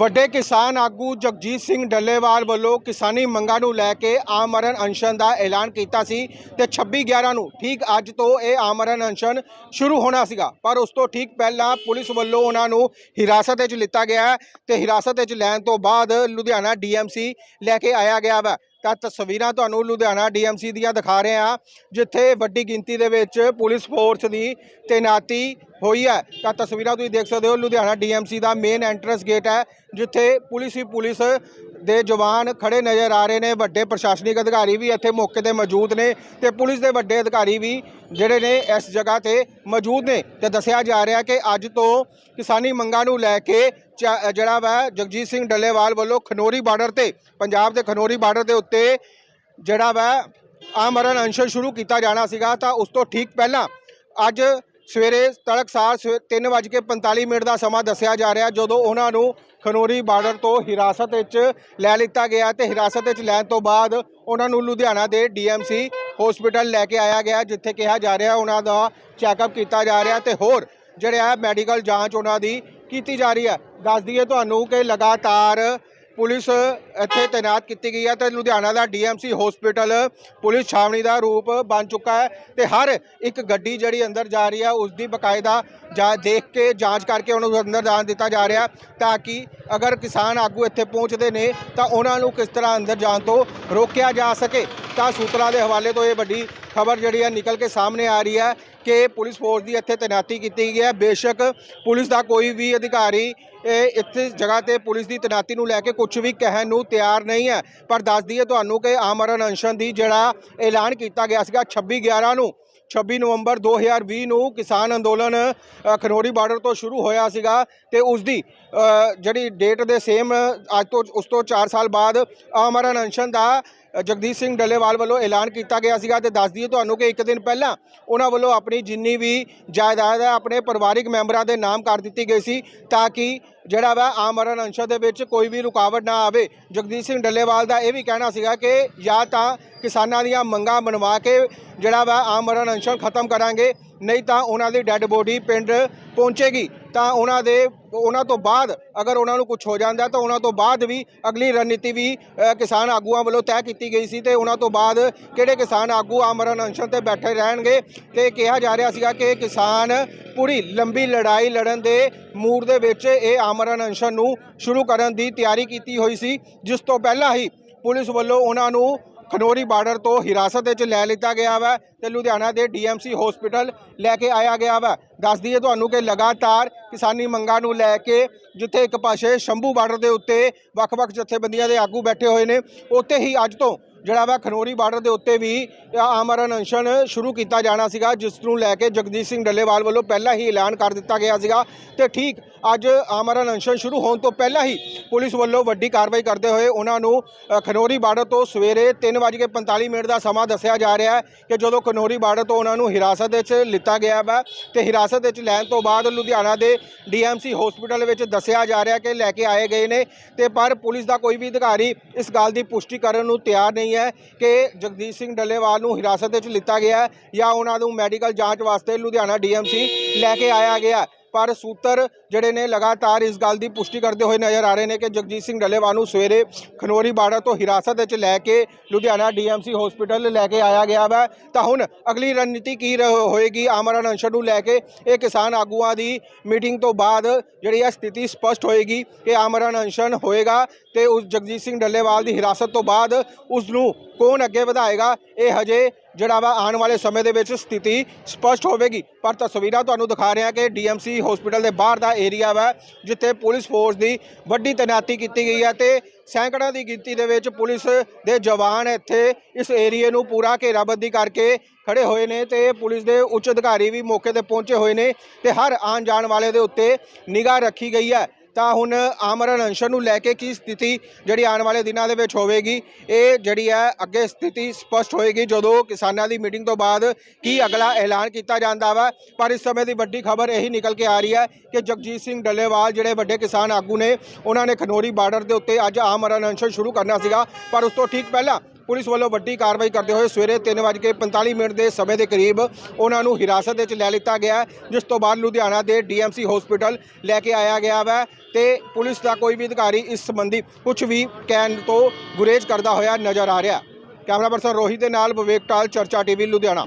ਵੱਡੇ ਕਿਸਾਨ ਆਗੂ ਜਗਜੀਤ ਸਿੰਘ ਡੱਲੇਵਾਲ ਵੱਲੋਂ ਕਿਸਾਨੀ ਮੰਗਾਂ ਨੂੰ ਲੈ ਕੇ ਆਮਰਨ ਅਨਸ਼ਨ ਦਾ ਐਲਾਨ ਕੀਤਾ ਸੀ ਤੇ 26 11 ਨੂੰ ਠੀਕ ਅੱਜ ਤੋਂ ਇਹ ਆਮਰਨ ਅਨਸ਼ਨ ਸ਼ੁਰੂ ਹੋਣਾ ਸੀਗਾ। ਪਰ ਉਸ ਤੋਂ ਠੀਕ ਪਹਿਲਾਂ ਪੁਲਿਸ ਵੱਲੋਂ ਉਹਨਾਂ ਨੂੰ ਹਿਰਾਸਤ ਵਿੱਚ ਲਿੱਤਾ ਗਿਆ ਹੈ ਤੇ ਹਿਰਾਸਤ ਵਿੱਚ ਲੈਣ ਤੋਂ ਬਾਅਦ ਲੁਧਿਆਣਾ ਡੀਐਮਸੀ ਲੈ ਕੇ ਆਇਆ ਗਿਆ ਵਾ। ਤਾਂ ਤਸਵੀਰਾਂ ਤੁਹਾਨੂੰ ਲੁਧਿਆਣਾ ਡੀਐਮਸੀ ਦੀਆਂ ਦਿਖਾ ਰਹੇ ਹਾਂ, ਜਿੱਥੇ ਵੱਡੀ ਗਿਣਤੀ ਦੇ ਵਿੱਚ ਪੁਲਿਸ ਫੋਰਸ ਦੀ ਤੈਨਾਤੀ ਹੋਈ ਹੈ। ਤਾਂ ਤਸਵੀਰਾਂ ਤੁਸੀਂ ਦੇਖ ਸਕਦੇ ਹੋ, ਲੁਧਿਆਣਾ ਡੀਐਮਸੀ ਦਾ ਮੇਨ ਐਂਟਰੈਂਸ ਗੇਟ ਹੈ, ਜਿੱਥੇ ਪੁਲਿਸ ਹੀ ਪੁਲਿਸ ਦੇ ਜਵਾਨ ਖੜੇ ਨਜ਼ਰ ਆ ਰਹੇ ਨੇ। ਵੱਡੇ ਪ੍ਰਸ਼ਾਸਨਿਕ ਅਧਿਕਾਰੀ ਵੀ ਇੱਥੇ ਮੌਕੇ ਤੇ ਮੌਜੂਦ ਨੇ ਤੇ ਪੁਲਿਸ ਦੇ ਵੱਡੇ ਅਧਿਕਾਰੀ ਵੀ ਜਿਹੜੇ ਨੇ ਇਸ ਜਗ੍ਹਾ ਤੇ ਮੌਜੂਦ ਨੇ ਤੇ ਦੱਸਿਆ ਜਾ ਰਿਹਾ ਕਿ ਅੱਜ ਤੋਂ ਕਿਸਾਨੀ ਮੰਗਾਂ ਨੂੰ ਲੈ ਕੇ ਚਾ- ਜਿਹੜਾ ਵਾ ਜਗਜੀਤ ਸਿੰਘ ਡੱਲੇਵਾਲ ਵੱਲੋਂ ਖਨੋਰੀ ਬਾਰਡਰ ਤੇ, ਪੰਜਾਬ ਦੇ ਖਨੋਰੀ ਬਾਰਡਰ ਦੇ ਉੱਤੇ ਜਿਹੜਾ ਵਾ ਆਮਰਨ ਅੰਸ਼ਰ ਸ਼ੁਰੂ ਕੀਤਾ ਜਾਣਾ ਸੀਗਾ। ਤਾਂ ਉਸ ਤੋਂ ਠੀਕ ਪਹਿਲਾਂ ਅੱਜ ਸਵੇਰੇ ਤੜਕਸਾਰ 3:45 ਮਿੰਟ ਦਾ ਸਮਾਂ ਦੱਸਿਆ ਜਾ ਰਿਹਾ, ਜਦੋਂ ਉਹਨਾਂ ਨੂੰ ਖਨੋਰੀ ਬਾਰਡਰ ਤੋਂ ਹਿਰਾਸਤ ਵਿੱਚ ਲੈ ਲਿੱਤਾ ਗਿਆ ਤੇ ਹਿਰਾਸਤ ਵਿੱਚ ਲੈਣ ਤੋਂ ਬਾਅਦ ਉਹਨਾਂ ਨੂੰ ਲੁਧਿਆਣਾ ਦੇ ਡੀਐਮਸੀ ਹਸਪੀਟਲ ਲੈ ਕੇ ਆਇਆ ਗਿਆ, ਜਿੱਥੇ ਕਿਹਾ ਜਾ ਰਿਹਾ ਉਹਨਾਂ ਦਾ ਚੈੱਕਅਪ ਕੀਤਾ ਜਾ ਰਿਹਾ ਤੇ ਹੋਰ ਜਿਹੜੇ ਆ ਮੈਡੀਕਲ ਜਾਂਚ ਉਹਨਾਂ ਦੀ ਕੀਤੀ ਜਾ ਰਹੀ ਹੈ। ਦੱਸ ਦਈਏ ਤੁਹਾਨੂੰ ਕਿ ਲਗਾਤਾਰ ਪੁਲਿਸ ਇੱਥੇ ਤਾਇਨਾਤ ਕੀਤੀ ਗਈ ਹੈ ਤੇ ਲੁਧਿਆਣਾ ਦਾ ਡੀਐਮਸੀ ਹਸਪੀਟਲ ਪੁਲਿਸ ਛਾਵਣੀ ਦਾ ਰੂਪ ਬਣ ਚੁੱਕਾ ਹੈ ਤੇ ਹਰ ਇੱਕ ਗੱਡੀ ਜਿਹੜੀ ਅੰਦਰ ਜਾ ਰਹੀ ਹੈ ਉਸ ਦੀ ਬਕਾਇਦਾ ਜਾ ਦੇਖ ਕੇ ਜਾਂਚ ਕਰਕੇ ਉਹਨੂੰ ਅੰਦਰ ਜਾਣ ਦਿੱਤਾ ਜਾ ਰਿਹਾ ਤਾਂ ਕਿ ਅਗਰ ਕਿਸਾਨ ਆਗੂ ਇੱਥੇ ਪਹੁੰਚਦੇ ਨੇ ਤਾਂ ਉਹਨਾਂ ਨੂੰ ਕਿਸ ਤਰ੍ਹਾਂ ਅੰਦਰ ਜਾਣ ਤੋਂ ਰੋਕਿਆ ਜਾ ਸਕੇ। ਤਾਂ ਸੂਤਰਾਂ ਦੇ ਹਵਾਲੇ ਤੋਂ ਇਹ ਵੱਡੀ ਖਬਰ ਜਿਹੜੀ ਹੈ ਨਿਕਲ ਕੇ ਸਾਹਮਣੇ ਆ ਰਹੀ ਹੈ ਕਿ ਪੁਲਿਸ ਫੋਰਸ ਦੀ ਇੱਥੇ ਤੈਨਾਤੀ ਕੀਤੀ ਗਈ ਹੈ। ਬੇਸ਼ੱਕ ਪੁਲਿਸ ਦਾ ਕੋਈ ਵੀ ਅਧਿਕਾਰੀ ਇੱਥੇ ਜਗ੍ਹਾ ਤੇ ਪੁਲਿਸ ਦੀ ਤੈਨਾਤੀ ਨੂੰ ਲੈ ਕੇ ਕੁਝ ਵੀ ਕਹਿਣ ਨੂੰ ਤਿਆਰ ਨਹੀਂ ਹੈ। ਪਰ ਦੱਸ ਦਈਏ ਤੁਹਾਨੂੰ ਕਿ ਆਮਰਨ ਅਨਸ਼ਨ ਦੀ ਜਿਹੜਾ ਐਲਾਨ ਕੀਤਾ ਗਿਆ ਸੀਗਾ 26 11 ਨੂੰ 26 ਨਵੰਬਰ 2020 ਨੂੰ ਕਿਸਾਨ ਅੰਦੋਲਨ ਅ, ਖਨੋਰੀ ਬਾਰਡਰ ਤੋਂ ਸ਼ੁਰੂ ਹੋਇਆ ਸੀਗਾ ਤੇ ਉਸ ਦੀ ਜਿਹੜੀ ਡੇਟ ਦੇ ਸੇਮ ਅੱਜ ਤੋਂ ਉਸ ਤੋਂ 4 ਸਾਲ ਬਾਅਦ ਆਮਰਨ ਅਨਸ਼ਨ ਦਾ ਜਗਦੀਸ਼ ਸਿੰਘ ਡੱਲੇਵਾਲ ਵੱਲੋਂ ਐਲਾਨ ਕੀਤਾ ਗਿਆ ਸੀਗਾ ਤੇ ਦੱਸ ਦਈਏ ਤੁਹਾਨੂੰ ਕਿ ਇੱਕ ਦਿਨ ਪਹਿਲਾਂ ਉਹਨਾਂ ਵੱਲੋਂ ਆਪਣੀ ਜਿੰਨੀ ਵੀ ਜਾਇਦਾਦ ਹੈ, ਆਪਣੇ ਪਰਿਵਾਰਿਕ ਮੈਂਬਰਾਂ ਦੇ ਨਾਮ ਕਰ ਦਿੱਤੀ ਗਈ ਸੀ ਤਾਂ ਕਿ ਜਿਹੜਾ ਵਾ ਆਮਰਨ ਅੰਸ਼ ਦੇ ਵਿੱਚ ਕੋਈ ਵੀ ਰੁਕਾਵਟ ਨਾ ਆਵੇ। ਜਗਦੀਸ਼ ਸਿੰਘ ਡੱਲੇਵਾਲ ਦਾ ਇਹ ਵੀ ਕਹਿਣਾ ਸੀਗਾ ਕਿ ਜਾਂ ਤਾਂ ਕਿਸਾਨਾਂ ਦੀਆਂ ਮੰਗਾਂ ਬਣਵਾ ਕੇ ਜਿਹੜਾ ਵਾ ਆਮਰਨ ਅੰਸ਼ਨ ਖਤਮ ਕਰਾਂਗੇ ਨਹੀਂ ਤਾਂ ਉਹਨਾਂ ਦੀ ਡੈੱਡ ਬੋਡੀ ਪਿੰਡ ਪਹੁੰਚੇਗੀ। ਤਾਂ ਉਹਨਾਂ ਦੇ, ਉਹਨਾਂ ਤੋਂ ਬਾਅਦ ਅਗਰ ਉਹਨਾਂ ਨੂੰ ਕੁਝ ਹੋ ਜਾਂਦਾ ਤਾਂ ਉਹਨਾਂ ਤੋਂ ਬਾਅਦ ਵੀ ਅਗਲੀ ਰਣਨੀਤੀ ਵੀ ਕਿਸਾਨ ਆਗੂਆਂ ਵੱਲੋਂ ਤੈਅ ਕੀਤੀ ਗਈ ਸੀ ਤੇ ਉਹਨਾਂ ਤੋਂ ਬਾਅਦ ਕਿਹੜੇ ਕਿਸਾਨ ਆਗੂ ਆਮਰਨ ਅਨਸ਼ਨ ਤੇ ਬੈਠੇ ਰਹਿਣਗੇ ਤੇ ਕਿਹਾ ਜਾ ਰਿਹਾ ਸੀਗਾ ਕਿ ਕਿਸਾਨ ਪੂਰੀ ਲੰਬੀ ਲੜਾਈ ਲੜਨ ਦੇ ਮੂਡ ਦੇ ਵਿੱਚ ਇਹ ਆਮਰਨ ਅਨਸ਼ਨ ਨੂੰ ਸ਼ੁਰੂ ਕਰਨ ਦੀ ਤਿਆਰੀ ਕੀਤੀ ਹੋਈ ਸੀ। ਜਿਸ ਤੋਂ ਪਹਿਲਾਂ ਹੀ ਪੁਲਿਸ ਵੱਲੋਂ ਉਹਨਾਂ ਨੂੰ ਖਨੋਰੀ ਬਾਰਡਰ ਤੋਂ ਹਿਰਾਸਤ ਵਿੱਚ ਲੈ ਲਿੱਤਾ ਗਿਆ ਵਾ ਤੇ ਲੁਧਿਆਣਾ ਦੇ ਡੀਐਮਸੀ ਹਸਪੀਟਲ ਲੈ ਕੇ ਆਇਆ ਗਿਆ ਵਾ। ਦੱਸ ਦਈਏ ਤੁਹਾਨੂੰ ਕਿ ਲਗਾਤਾਰ ਕਿਸਾਨੀ ਮੰਗਾਂ ਨੂੰ ਲੈ ਕੇ ਜਿੱਥੇ ਇੱਕ ਪਾਸੇ ਸ਼ੰਭੂ ਬਾਰਡਰ ਦੇ ਉੱਤੇ ਵੱਖ-ਵੱਖ ਜਥੇਬੰਦੀਆਂ ਦੇ ਆਗੂ ਬੈਠੇ ਹੋਏ ਨੇ, ਉੱਥੇ ਹੀ ਅੱਜ ਤੋਂ ਜਿਹੜਾ ਵਾ ਖਨੋਰੀ ਬਾਰਡਰ ਦੇ ਉੱਤੇ ਵੀ ਆਮਰਨ ਅਨਸ਼ਨ ਸ਼ੁਰੂ ਕੀਤਾ ਜਾਣਾ ਸੀਗਾ, ਜਿਸ ਨੂੰ ਲੈ ਕੇ ਜਗਦੀਸ਼ ਸਿੰਘ ਡੱਲੇਵਾਲ ਵੱਲੋਂ ਪਹਿਲਾਂ ਹੀ ਐਲਾਨ ਕਰ ਦਿੱਤਾ ਗਿਆ ਸੀਗਾ ਤੇ ਠੀਕ ਅੱਜ ਆਮਰਨ ਅਨਸ਼ਨ ਸ਼ੁਰੂ ਹੋਣ ਤੋਂ ਪਹਿਲਾਂ ਹੀ ਪੁਲਿਸ ਵੱਲੋਂ ਵੱਡੀ ਕਾਰਵਾਈ ਕਰਦੇ ਹੋਏ ਉਹਨਾਂ ਨੂੰ ਅ, ਖਨੋਰੀ ਬਾਰਡਰ ਤੋਂ ਸਵੇਰੇ 3:45 ਮਿੰਟ ਦਾ ਸਮਾਂ ਦੱਸਿਆ ਜਾ ਰਿਹਾ ਹੈ ਕਿ ਜਦੋਂ ਖਨੋਰੀ ਬਾਰਡਰ ਤੋਂ ਉਹਨਾਂ ਨੂੰ ਹਿਰਾਸਤ ਵਿੱਚ ਲਿੱਤਾ ਗਿਆ ਵਾ ਤੇ ਹਿਰਾਸਤ ਵਿੱਚ ਲੈਣ ਤੋਂ ਬਾਅਦ ਲੁਧਿਆਣਾ ਦੇ ਡੀਐਮਸੀ ਹਸਪੀਟਲ ਵਿੱਚ ਦੱਸਿਆ ਜਾ ਰਿਹਾ ਕਿ ਲੈ ਕੇ ਆਏ ਗਏ ਨੇ ਤੇ ਪਰ ਪੁਲਿਸ ਦਾ ਕੋਈ ਵੀ ਅਧਿਕਾਰੀ ਇਸ ਗੱਲ ਦੀ ਪੁਸ਼ਟੀ ਕਰਨ ਨੂੰ ਤਿਆਰ ਨਹੀਂ ਹੈ ਕਿ ਜਗਦੀਸ਼ ਸਿੰਘ ਡੱਲੇਵਾਲ ਨੂੰ ਹਿਰਾਸਤ ਵਿੱਚ ਲਿੱਤਾ ਗਿਆ ਜਾਂ ਉਹਨਾਂ ਨੂੰ ਮੈਡੀਕਲ ਜਾਂਚ ਵਾਸਤੇ ਲੁਧਿਆਣਾ ਡੀਐਮਸੀ ਲੈ ਕੇ ਆਇਆ ਗਿਆ ਪਰ ਸੂਤਰ ਜਿਹੜੇ ਨੇ ਲਗਾਤਾਰ ਇਸ ਗੱਲ ਦੀ ਪੁਸ਼ਟੀ ਕਰਦੇ ਹੋਏ ਨਜ਼ਰ ਆ ਰਹੇ ਨੇ ਕਿ ਜਗਜੀਤ ਸਿੰਘ ਡੱਲੇਵਾਲ ਨੂੰ ਸਵੇਰੇ ਖਨੋਰੀ ਬਾਰਡਰ ਤੋਂ ਹਿਰਾਸਤ ਵਿੱਚ ਲੈ ਕੇ ਲੁਧਿਆਣਾ ਡੀਐਮਸੀ ਹਸਪੀਟਲ ਲੈ ਕੇ ਆਇਆ ਗਿਆ ਵਾ। ਤਾਂ ਹੁਣ ਅਗਲੀ ਰਣਨੀਤੀ ਕੀ ਰ- ਹੋਏਗੀ? ਆਮਰਨ ਅੰਸ਼ਰ ਨੂੰ ਲੈ ਕੇ ਇਹ ਕਿਸਾਨ ਆਗੂਆਂ ਦੀ ਮੀਟਿੰਗ ਤੋਂ ਬਾਅਦ ਜਿਹੜੀ ਹੈ ਸਥਿਤੀ ਸਪਸ਼ਟ ਹੋਏਗੀ ਕਿ ਆਮਰਨ ਅਨਸ਼ਨ ਹੋਏਗਾ ਤੇ ਉਸ ਜਗਜੀਤ ਸਿੰਘ ਡੱਲੇਵਾਲ ਦੀ ਹਿਰਾਸਤ ਤੋਂ ਬਾਅਦ ਉਸ ਨੂੰ ਕੌਣ ਅੱਗੇ ਵਧਾਏਗਾ? ਇਹ ਹਜੇ ਜਿਹੜਾ ਵਾ ਆਉਣ ਵਾਲੇ ਸਮੇਂ ਦੇ ਵਿੱਚ ਸਥਿਤੀ ਸਪਸ਼ਟ ਹੋਵੇਗੀ। ਪਰ ਤਸਵੀਰਾਂ ਤੁਹਾਨੂੰ ਦਿਖਾ ਰਹੇ ਹਾਂ ਕਿ ਡੀਐਮਸੀ ਹਸਪੀਟਲ ਦੇ ਬਾਹਰ ਦਾ ਏਰੀਆ ਵਾ, ਜਿੱਥੇ ਪੁਲਿਸ ਫੋਰਸ ਦੀ ਵੱਡੀ ਤੈਨਾਤੀ ਕੀਤੀ ਗਈ ਹੈ ਤੇ ਸੈਂਕੜਾਂ ਦੀ ਗਿਣਤੀ ਦੇ ਵਿੱਚ ਪੁਲਿਸ ਦੇ ਜਵਾਨ ਇੱਥੇ ਇਸ ਏਰੀਏ ਨੂੰ ਪੂਰਾ ਘੇਰਾਬੰਦੀ ਕਰਕੇ ਖੜੇ ਹੋਏ ਨੇ ਤੇ ਪੁਲਿਸ ਦੇ ਉੱਚ ਅਧਿਕਾਰੀ ਵੀ ਮੌਕੇ ਤੇ ਪਹੁੰਚੇ ਹੋਏ ਨੇ ਤੇ ਹਰ ਆਉਣ ਜਾਣ ਵਾਲੇ ਦੇ ਉੱਤੇ ਨਿਗਾਹ ਰੱਖੀ ਗਈ ਹੈ। ਤਾਂ ਹੁਣ ਆਮਰਨ ਅੰਸ਼ਨ ਨੂੰ ਲੈ ਕੇ ਕੀ ਸਥਿਤੀ ਜਿਹੜੀ ਆਉਣ ਵਾਲੇ ਦਿਨਾਂ ਦੇ ਵਿੱਚ ਹੋਵੇਗੀ, ਇਹ ਜਿਹੜੀ ਹੈ ਅੱਗੇ ਸਥਿਤੀ ਸਪਸ਼ਟ ਹੋਏਗੀ ਜਦੋਂ ਕਿਸਾਨਾਂ ਦੀ ਮੀਟਿੰਗ ਤੋਂ ਬਾਅਦ ਕੀ ਅਗਲਾ ਐਲਾਨ ਕੀਤਾ ਜਾਂਦਾ ਵਾ। ਪਰ ਇਸ ਸਮੇਂ ਦੀ ਵੱਡੀ ਖਬਰ ਇਹੀ ਨਿਕਲ ਕੇ ਆ ਰਹੀ ਹੈ ਕਿ ਜਗਜੀਤ ਸਿੰਘ ਡੱਲੇਵਾਲ ਜਿਹੜੇ ਵੱਡੇ ਕਿਸਾਨ ਆਗੂ ਨੇ, ਉਹਨਾਂ ਨੇ ਖਨੋਰੀ ਬਾਰਡਰ ਦੇ ਉੱਤੇ ਅੱਜ ਆਮਰਨ ਅੰਸ਼ਨ ਸ਼ੁਰੂ ਕਰਨਾ ਸੀਗਾ। ਪਰ ਉਸ ਤੋਂ ਠੀਕ ਪਹਿਲਾਂ ਪੁਲਿਸ ਵੱਲੋਂ ਵੱਡੀ ਕਾਰਵਾਈ ਕਰਦੇ ਹੋਏ ਸਵੇਰੇ 3:45 ਮਿੰਟ ਦੇ ਸਮੇਂ ਦੇ ਕਰੀਬ ਉਹਨਾਂ ਨੂੰ ਹਿਰਾਸਤ ਵਿੱਚ ਲੈ ਲਿੱਤਾ ਗਿਆ ਜਿਸ ਤੋਂ ਬਾਅਦ ਲੁਧਿਆਣਾ ਦੇ ਡੀਐਮਸੀ ਹਸਪੀਟਲ ਲੈ ਕੇ ਆਇਆ ਗਿਆ ਵਾ ਤੇ ਪੁਲਿਸ ਦਾ ਕੋਈ ਵੀ ਅਧਿਕਾਰੀ ਇਸ ਸੰਬੰਧੀ ਕੁਝ ਵੀ ਕਹਿਣ ਤੋਂ ਗੁਰੇਜ਼ ਕਰਦਾ ਹੋਇਆ ਨਜ਼ਰ ਆ ਰਿਹਾ ਕੈਮਰਾ ਪਰਸਨ ਰੋਹਿਤ ਦੇ ਨਾਲ ਵਿਵੇਕ ਟਾਲ, ਚਰਚਾ ਟੀਵੀ, ਲੁਧਿਆਣਾ।